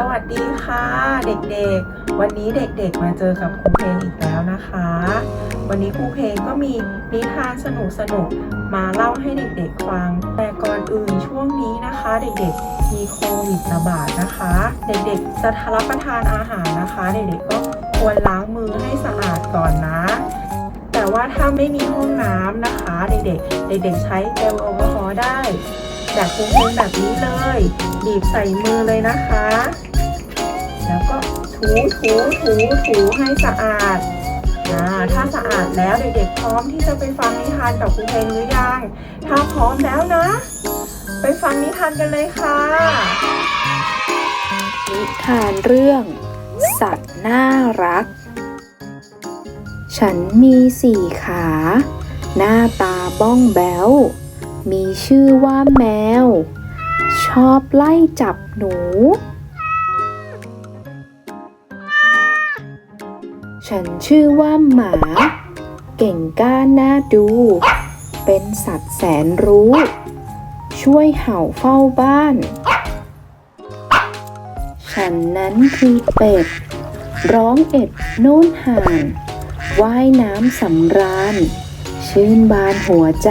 สวัสดีค่ะ เด็กๆ วันนี้เด็กๆ มาเจอกับครูเพลงอีกแล้วนะคะ วันนี้ครูเพลงก็มีนิทานสนุกๆมาเล่าให้เด็กๆฟัง แต่ก่อนอื่นช่วงนี้นะคะ เด็กๆมีโควิดระบาดนะคะ เด็กๆจะรับประทานอาหารนะคะ เด็กๆก็ควรล้างมือให้สะอาดก่อนนะ แต่ว่าถ้าไม่มีห้องน้ำนะคะ เด็กๆ เด็กๆ ใช้เจลแอลกอฮอล์ได้แบบครูเพลงแบบนี้เลยบีบใส่มือเลยนะคะ ถูถูถูถูให้สะอาดอ่าถ้าสะอาดแล้วเด็กๆพร้อมที่จะไปฟังนิทานกับครูเพลงหรือยัง ถ้าพร้อมแล้วนะ ไปฟังนิทานกันเลยค่ะ นิทานเรื่อง สัตว์น่ารัก ฉันมีสี่ขา หน้าตาบ้องแบ้ว มีชื่อว่าแมว ชอบไล่จับหนู ฉันชื่อว่าหมา เก่งกล้าน่าดู เป็นสัตว์แสนรู้ ช่วยเห่าเฝ้าบ้าน ฉันนั้นคือเป็ด ร้องเอ็ดโน่นห่างว่ายน้ำสำราญ ชื่นบานหัวใจ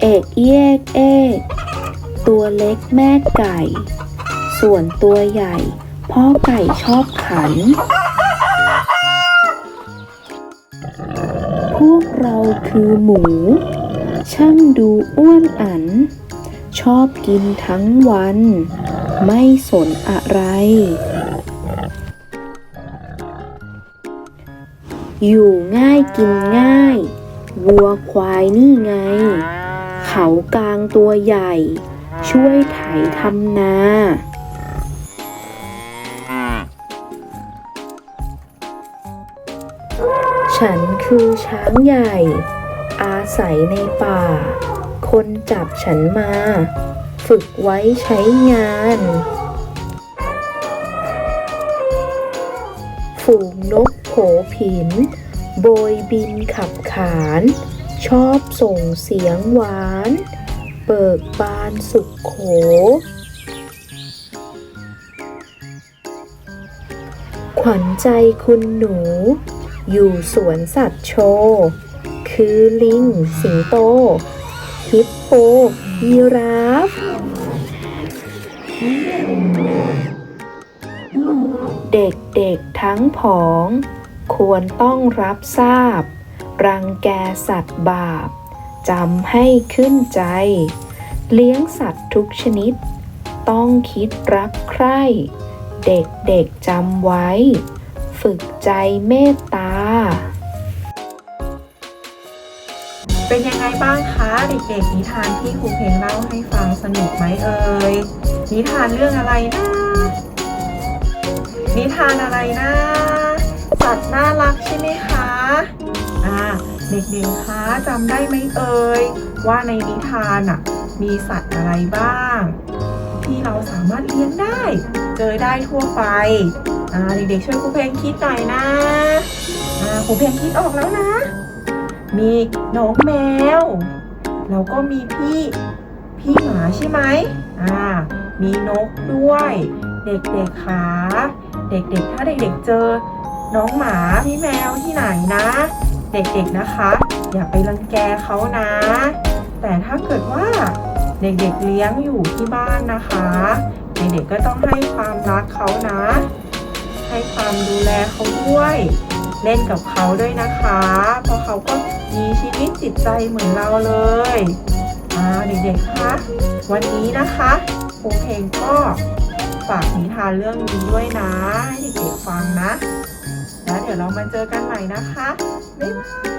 เอกเยกเอกตัวเล็กแม่ไก่ ส่วนตัวใหญ่ พ่อไก่ชอบขัน พวกเราคือหมู ช่างดูอ้วนอัน ชอบกินทั้งวัน ไม่สนอะไร อยู่ง่ายกินง่าย วัวควายนี่ไง เขากลางตัวใหญ่ช่วยไถทำนา ฉันคือช้างใหญ่ อาศัยในป่า คนจับฉันมา ฝึกไว้ใช้งาน ฝูงนกโผผิน โบยบินขับขาน ชอบส่งเสียงหวาน เบิกบานสุขโขขวัญใจคุณหนู อยู่สวนสัตว์โชว์ คือลิง สิงโต ฮิปโป ยีราฟ เด็กๆทั้งผอง ควรต้องรับทราบ รังแกสัตว์บาปจำให้ขึ้นใจ เลี้ยงสัตว์ทุกชนิด ต้องคิดรักใคร่ เด็กๆจำไว้ ฝึกใจเมตตา เป็นยังไงบ้างคะเด็กๆนิทานที่ครูเพลงเล่าให้ฟังสนุกไหมเอ่ยนิทานเรื่องอะไรนะนิทานอะไรนะสัตว์น่ารักใช่ไหมคะอ่าเด็กๆคะจำได้ไหมเอ่ยว่าในนิทานอะมีสัตว์อะไรบ้าง ที่เราสามารถเลี้ยงได้ เจอได้ทั่วไปอ่าเด็กๆช่วยครูเพลงคิดหน่อยนะอ่าครูเพลงคิดออกแล้วนะ มีน้องแมว แล้วก็มีพี่พี่หมาใช่ไหมอ่า มีนกด้วย เด็กๆขาเด็กๆ ถ้าเด็กๆเจอ น้องหมาพี่แมวที่ไหนนะ เด็กๆนะคะ อย่าไปรังแกเขานะ แต่ถ้าเกิดว่าเด็กๆเลี้ยงอยู่ที่บ้านนะคะ เด็กๆก็ต้องให้ความรักเขานะ ให้ความดูแลเขาด้วย เล่นกับเขาด้วยนะคะ เพราะเขาก็ มีชีวิตจิตใจเหมือนเราเลยอ่าเด็กๆคะวันนี้นะคะครูเพลงก็ฝากนิทานเรื่องนี้ด้วยนะให้เด็กๆฟังนะ แล้วเดี๋ยวเรามาเจอกันใหม่นะคะบ๊ายบาย